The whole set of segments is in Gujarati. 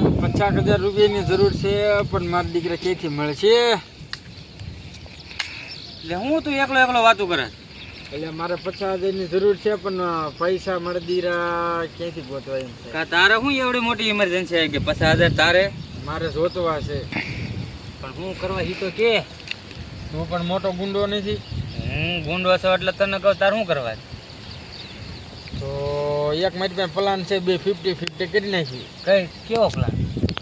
પચાસ હજાર રૂપિયાની જરૂર છે પણ મારા દીકરા ક્યાંથી મળશે એટલે હું તું એકલો એકલો વાતું કરે? એટલે મારે પચાસ હજારની જરૂર છે પણ પૈસા મારા દીકરા ક્યાંથી ગોતવા એમ છે કા તારે શું એવડી મોટી ઇમરજન્સી આવી કે પચાસ હજાર તારે? મારે જોતવા છે. પણ હું કરવા ઈ તો કે. હું પણ મોટો ગુંડો નથી. હું ગુંડો છો એટલે તને કહું તારે શું કરવા? તો એક મારી પાસે પ્લાન છે બે ફિફ્ટી ફિફ્ટી કરી નાખી. કઈ કેવો પ્લાન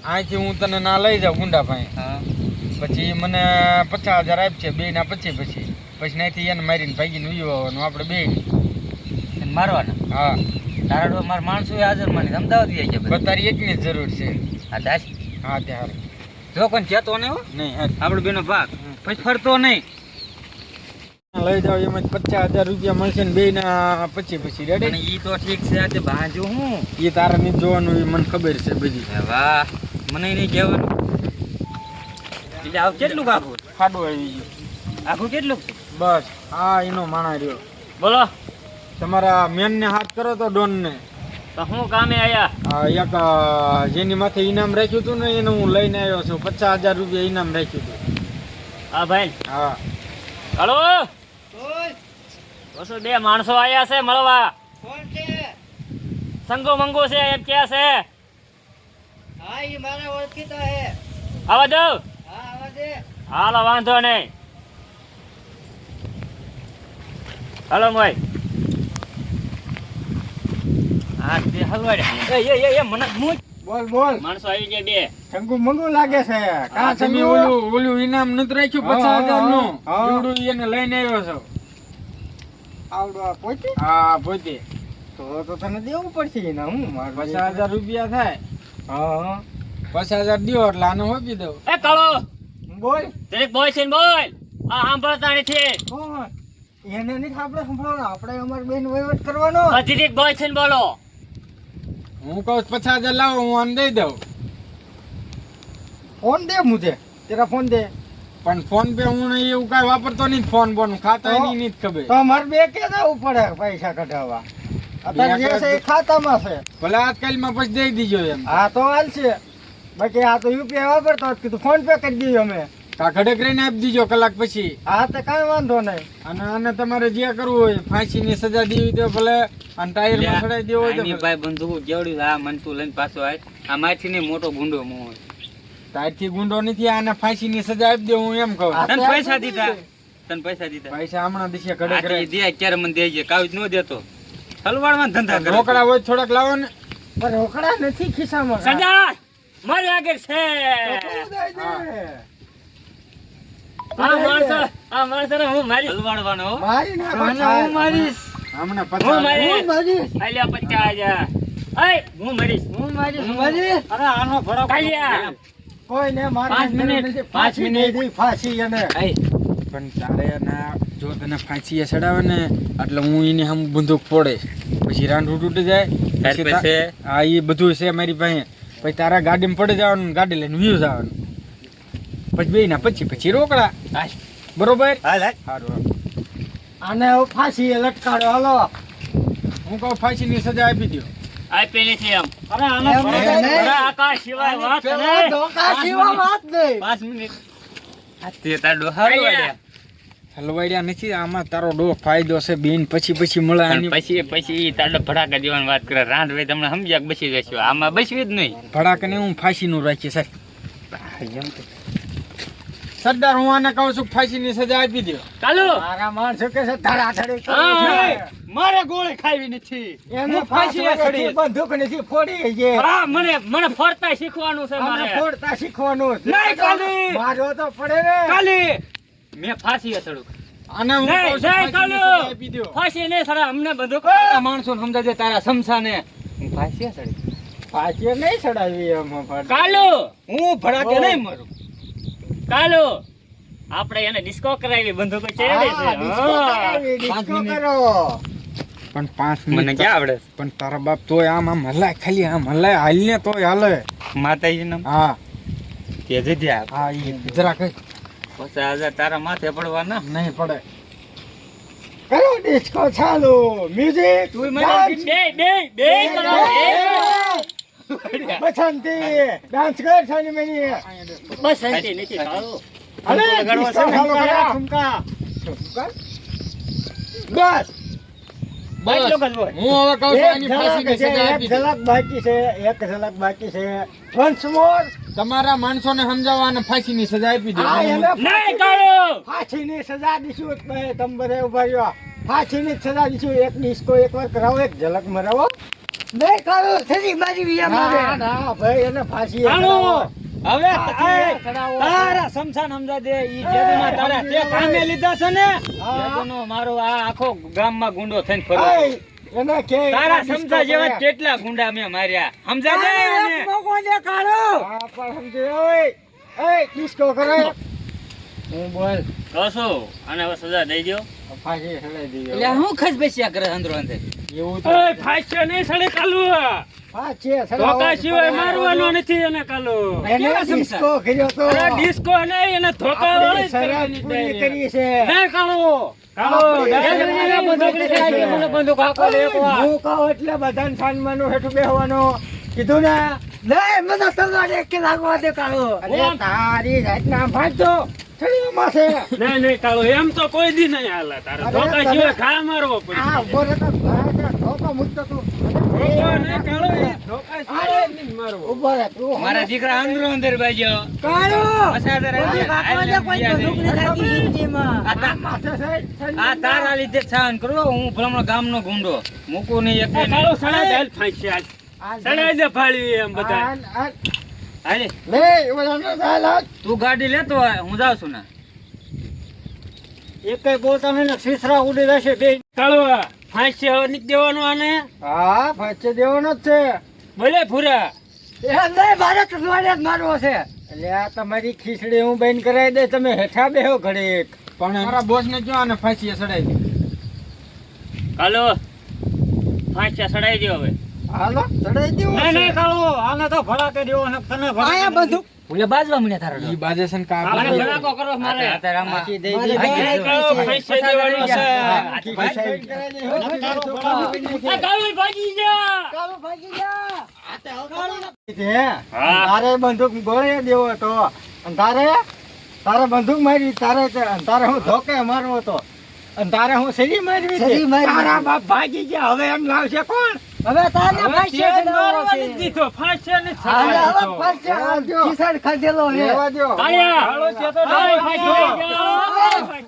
અહીંથી હું તને ના લઈ જાઉં ગુંડા ભાઈ હા. પછી મને પચાસ હજાર આપશે બે ના પછી પછી. પછી નાથી એને મારીને ભાગીને ઉયો આવવાનું આપણે બે. મારવાના? હા. તારા મારા માણસો હાજર માની અમદાવાદ ગયા બધા? બસ તારી એકની જ જરૂર છે. હા દાસ હા ત્યારે જો કોઈ જતો નહીં નહીં આપણે બેનો ભાગ. પછી ફરતો નહીં. લઈ જાવ એમાં પચાસ હજાર રૂપિયા મળશે ને બે ના પછી પછી રેડી. ઈ તો ઠીક છે આજે ભાંજો હું. એ તારા ની જોવાનું એ મને ખબર છે બધી. વાહ મને નહીં કહેવાનું. એટલે આવું કેટલું આખું ખાડું આવી ગયું. આખું કેટલું? બસ હા એનો માણા રહ્યો. બોલો. તમારા મેન ને હાથ કરો તો ડોન ને તો હું કામે આયા? એક જેની માથે ઇનામ રાખ્યું હતું ને એને હું લઈને આવ્યો છું. પચાસ હજાર રૂપિયા ઇનામ રાખ્યું હતું હા ભાઈ. હા. હલો? બસો બે માણસો આયા છે મળવા. સંગો મંગો છે એમ ક્યાં છે? આવા દઉં હાલો વાંધો નહીં. હાલો મોય. હા તે હલવાડ્યા એ એ એ, એ મને મૂક. બોલ બોલ. માણસો આવી ગયા બે. શંકુ મંગુ લાગે છે. કા તમે ઓલું ઓલું ઇનામ રાખ્યું પચાસ હજારનું એને લઈને આવ્યો છો. આવડો પોતે? હા પોતે. તો તો તને દેવું પડશે ને હું મારું પચાસ હજાર રૂપિયા થાય. હા. પચાસ હજાર દો એટલે આને હોપી દઉં. એ કાળો! બોલ. દરેક બોય છે ને બોલ. આ સાંભળતા છે. કોણ? એને નહીં આપણે સાંભળવાનો. આપણે અમાર બેન વહીવટ કરવાનો. અધિક બોય છે ને બોલો. હું કહું પચાસ હજાર લાવો હું આને દઈ દઉં. ફોન દે મુજે. તેરા ફોન દે. પણ ફોન પે હું નહીં એવું કાંઈ વાપરતો નહીં ફોન બોન ખાતા એની નહીં ખબર. તો અમારે બે કે જવું પડે પૈસા કઢાવવા? અત્યારે જે છે એ ખાતામાં છે. ભલે આજકાલમાં પછી દઈ દીજો એમ. હા તો હાલશે બાકી આ તો યુપીઆઈ વાપરતો હોત કીધું ફોન પે કરી દીધો અમે. કા ખડક રહીને આપી દીજો કલાક પછી. હા તો કાંઈ વાંધો નહીં. અને આને તમારે જે કરવું હોય ફાંસીની સજા દેવી તો ભલે અને ટાયરમાં ચડાવી દેવો હોય તો ભાઈ કેવડી આ મન તું લઈને પાછો આય. આ માથી ને મોટો ગુંડો મો તારથી ગુંડો નથી આને ફાંસીની સજા આપી દે હું એમ કહું. હા. તને પૈસા દીધા? તને પૈસા દીધા? પૈસા હમણાં દિશે આથી રહી દે ક્યારે મને દેજે કાવી ન દેતો. હલવાડમાં ધંધા કરે. રોકડા હોય થોડાક લાવો ને. પણ રોકડા નથી ખિસ્સામાં. સજા મારી આગળ છે. આ માણસ આ માણસો હું મારી હલવાડવાનો? મારી ના હું મારીશ. હમણાં હું પચાસ. હું મારીશ. આલ્યા પચાસ હજાર. અય હું મરીશ. હું મારીશ. હું મારીશ. અરે આનો ફરક કાલ્યા કોઈ ને મારે પાંચ મિનિટ, પાંચ મિનિટ. ફાંસી એને. પણ તારે ના જો તને ફાંસી ચડાવે ને એટલે હું એને હમ બંદૂક ફોડે પછી રાંડું તૂટી જાય? હા એ બધું છે મારી પાસે. પછી તારા ગાડીમાં પડી જવાનું ગાડી લઈને વ્યૂ જવાનું. પછી બે ના પછી પછી રોકડા. બરોબર. સારું આને ફાંસી એ લટકાડો હાલો. હું કહું ફાંસીની સજા આપી દો આપી નથી એમ અરે આનો એમ ફરક નહીં. પડે. અરે આકાશ સિવાય વાત નહીં. ધોકા સિવા વાત નહીં. પાંચ મિનિટ આ તે તાર હલવાડ્યા. હલવાડ્યા નથી આમાં તારો ડો ફાયદો છે બેન પછી પછી મળે અને આની પછી પછી ઈ ભડાકા દેવાની વાત કરે રાંધ ભાઈ તમને સમજ્યા કે બસી જશો આમાં બસવી જ નહીં ભડાકને હું ફાંસીનું રાખીએ સાહેબ સરદાર હું આને કહું છું ફાંસીની સજા આપી દો ચાલો. મારા માણસો કે છે કરવું મારે ગોળી ખાવી નથી. એને ફાંસી ચડી. નથી, બંદૂક નથી ફોડી છે. હા મને મને ફરતા શીખવાનું છે મારે. ફોડતા શીખવાનું છે. નહીં, કાલી. મારો તો પડે ને. કાલી. મેં ફાંસી ચડું અને હું કહું છું આપી દો ફાંસી નહીં સર અમને બધું તારા માણસો સમજાજે તારા સમસાને હું ફાંસી ચડી ફાંસી નહીં ચડાવી એમ કાલો કાલુ. હું ભડાકે નહીં મરું. કાલુ આપણે એને ડિસ્કો કરાવી બંદૂકો છે. ડિસ્કો કરાવી, પાંચ ડિસ્કો કરો. પણ પાંચ મને ક્યાં આવડે? પણ તારા બાપ તોય આમ આમ હલાય ખાલી આમ હલાય હાલને તોય હાલે. માતાજી નામ હા. કે જજ્યા હા ઈ જરા કઈ પછી આજે તારા માથે પડવાના? નહીં પડે. કરો ડિસ્કો ચાલો. મ્યુઝિક બે બે બે કરો બે. બસંતી ડાન્સ કર છાની મેની. બસ શાંતિ નથી કાળુ અરે ગણવા ઠુમકા ઠુમકા. બસ. બસ. આટલું જ બોલ. હું હવે કહું છું એક આની ઝલક ફાંસીની સજા આપી ઝલક બાકી છે એક ઝલક બાકી છે. Once more. તમારા માણસોને સમજાવવા અને ફાંસીની સજા આપી દો. નહીં કાળુ! ફાંસીની સજા દીશું તમે બધા ઊભા રહ્યો. ફાંસીની જ સજા દીશું. એક ડિસ્કો એકવાર કરાવો એક ઝલક મરાવો. નહીં કાઢો થેલી મારી વિયા મારે ના ભાઈ એને ફાંસી કાળુ હવે ફાંસીએ એ, ચડાવો. તારા સમસાન સમજા દે ઈ જેદુના તારા તે કામે લીધા છે ને? જેદુનો મારો આ આખો ગામમાં ગુંડો થઈને ફરો એને કે તારા સમજા જેવા કેટલા ગુંડા મેં માર્યા. સમજા દે એને. મોકો દે કાઢો હા પણ સમજે ઓય. એય ડિસ્કો કરે. હું બોલ કશો આને હવે સજા દઈ દો ફાંસી એટલે હું ખસબસ્યા કરે અંદરો અંદર? એવું તો ઓય ફાસ્યો નહીં સડે કાલુ. ફાંસી ચડાવો. ધોકા સિવાય મારવાનો નથી એને કાલુ. એને ડિસ્કો કર્યો તો. અરે ડિસ્કો નહીં એને ધોકા વાળી કરવાની કરી છે. નહીં કીધું ને તારી જાતના નામ છે નહીં નહીં કાળુ એમ તો કોઈ દી નહીં હાલે. તારે ધોકા તમે- સિવાય મારવો પડશે આ ઊભો રહેતો ભાઈ, મૂકતો તું. ધોકો નહીં કાળુ એ ધોકા સિવાય અરે, નહીં મારવો. ઊભો રહે તું મારા દીકરા અંદર અંદર બાજ્યો. આ માથે છે, આ તારા લીધે સહન કરો. હું ભલામણો ગામનો ગુંડો. મૂકું નહીં એક સડાઈ દે ફાળી એમ બધા હાલે. લે, ઓલાનો ચાલ તું ગાડી લેતો હોય હું જાઉં છું ને. સીસરા ઉડી રહેશે બે. ફાંસી હવે દેવાનું આને. હા ફાંસી દેવાનો જ છે. ભલે ભૂરા. એ નહીં મારે તો તમારે જ મારવો છે. એટલે આ તમારી ખીચડી હું બેન કરાવી દે તમે હેઠા બેહો ઘડીક. પણ મારા બોસ ને જો અને ફાંસીએ ચડાવી દે. હાલો. ફાંસી સડાઈ દે હવે. હાલો ચડાઈ દેવો નહીં નહીં કાળુ આને તો ભડા કરી દેવો ને તને ભડા આયા બંદૂક ભૂલે બાજવા મને તારો ઈ બાજે છે ને કા આને કરો મારે. દે. છે. ભાગી જા બંદૂક ગોળે દેવો હતો. તારે તારે બંદૂક મારી તારે તારે હું ધોકે મારવો હતો. અને તારે હું સરી મારવી. તારા બાપ ભાગી ગયા. હવે એમ લાવશે કોણ? હવે તારે હવે તેજ મારવા નથી દીધો? ફાંસી નથી સડાઈ દીધો. ખીસડ ખાધેલો રેવા દો આયા હાલો છે તો ડાય ફાંસી. દઈ ગયો.